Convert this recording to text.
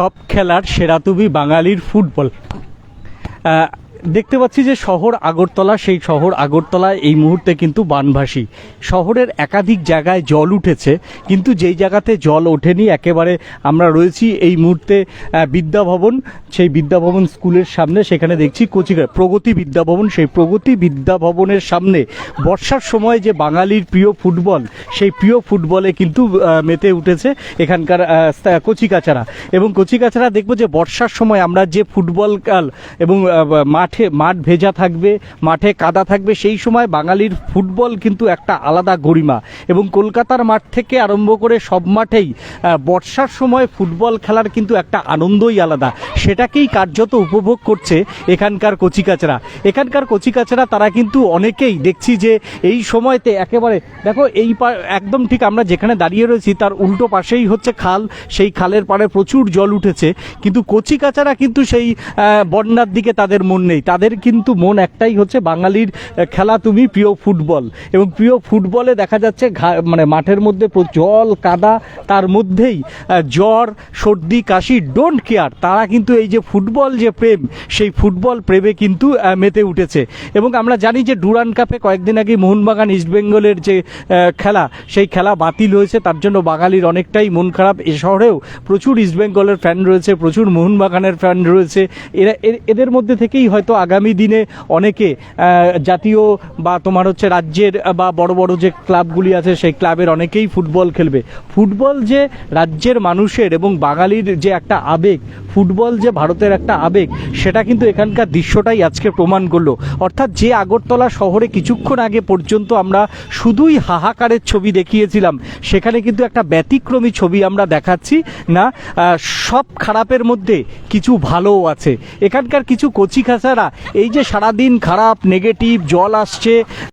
সব খেলার সেরা তুমি বাঙালির ফুটবল। দেখতে পাচ্ছি যে শহর আগরতলা সেই শহর আগরতলা এই মুহূর্তে কিন্তু বানভাসী। শহরের একাধিক জায়গায় জল উঠেছে কিন্তু যেই জায়গাতে জল ওঠেনি একেবারে আমরা রয়েছি এই মুহূর্তে বিদ্যাভবন। সেই বিদ্যাভবন স্কুলের সামনে সেখানে দেখছি কোচিং প্রগতি বিদ্যাভবন। সেই প্রগতি বিদ্যাভবনের সামনে বর্ষার সময় যে বাঙালির প্রিয় ফুটবল সেই প্রিয় ফুটবলে কিন্তু মেতে উঠেছে এখানকার কচিকাচারা। এবং কচিকাচারা দেখব যে বর্ষার সময় আমরা যে ফুটবল কাল এবং আহ, মাঠে মাঠ ভেজা থাকবে, মাঠে কাদা থাকবে, সেই সময় বাঙালির ফুটবল কিন্তু একটা আলাদা গরিমা। এবং কলকাতার মাঠ থেকে আরম্ভ করে সব মাঠেই বর্ষার সময় ফুটবল খেলার কিন্তু একটা আনন্দই আলাদা। সেটাকেই কার্যত উপভোগ করছে এখানকার কচিকাচরা। এখানকার কচিকাচরা তারা কিন্তু অনেকেই দেখছি যে এই সময়তে একেবারে, দেখো এই একদম ঠিক আমরা যেখানে দাঁড়িয়ে রয়েছি, তার উল্টো পাশেই হচ্ছে খাল। সেই খালের পাড়ে প্রচুর জল উঠেছে। কিন্তু কচিকাচারা কিন্তু সেই বন্যার দিকে তাদের মন নেই। তাদের কিন্তু মন একটাই হচ্ছে বাঙালির খেলা তুমি প্রিয় ফুটবল। এবং প্রিয় ফুটবলে দেখা যাচ্ছে মানে মাঠের মধ্যে জল, কাদা, তার মধ্যেই জ্বর, সর্দি, কাশি ডোন্ট কেয়ার তারা কিন্তু এই যে ফুটবল যে প্রেম, সেই ফুটবল প্রেমে কিন্তু মেতে উঠেছে। এবং আমরা জানি যে ডুরান কাপে কয়েকদিন আগে মোহনবাগান ইস্টবেঙ্গলের যে খেলা, সেই খেলা বাতিল হয়েছে। তার জন্য বাঙালির অনেকটাই মন খারাপ। এ শহরেও প্রচুর ইস্টবেঙ্গলের ফ্যান রয়েছে, প্রচুর মোহনবাগানের ফ্যান রয়েছে। এরা এদের মধ্যে থেকেই হয়তো আগামী দিনে অনেকে জাতীয় বা তোমার হচ্ছে রাজ্যের বা বড় বড় যে ক্লাবগুলি আছে সেই ক্লাবের অনেকেই ফুটবল খেলবে। ফুটবল যে রাজ্যের মানুষের এবং বাঙালির যে একটা আবেগ, ফুটবল যে ভারতের একটা আবেগ, সেটা কিন্তু এখানকার দৃশ্যটাই আজকে প্রমাণ করল। অর্থাৎ যে আগরতলা শহরে কিছুক্ষণ আগে পর্যন্ত আমরা শুধুই হাহাকারের ছবি দেখিয়েছিলাম, সেখানে কিন্তু একটা ব্যতিক্রমী ছবি আমরা দেখাচ্ছি। না সব খারাপের মধ্যে কিছু ভালোও আছে। এখানকার কিছু কচি খাসারা এই যে সারাদিন খারাপ নেগেটিভ জল আসছে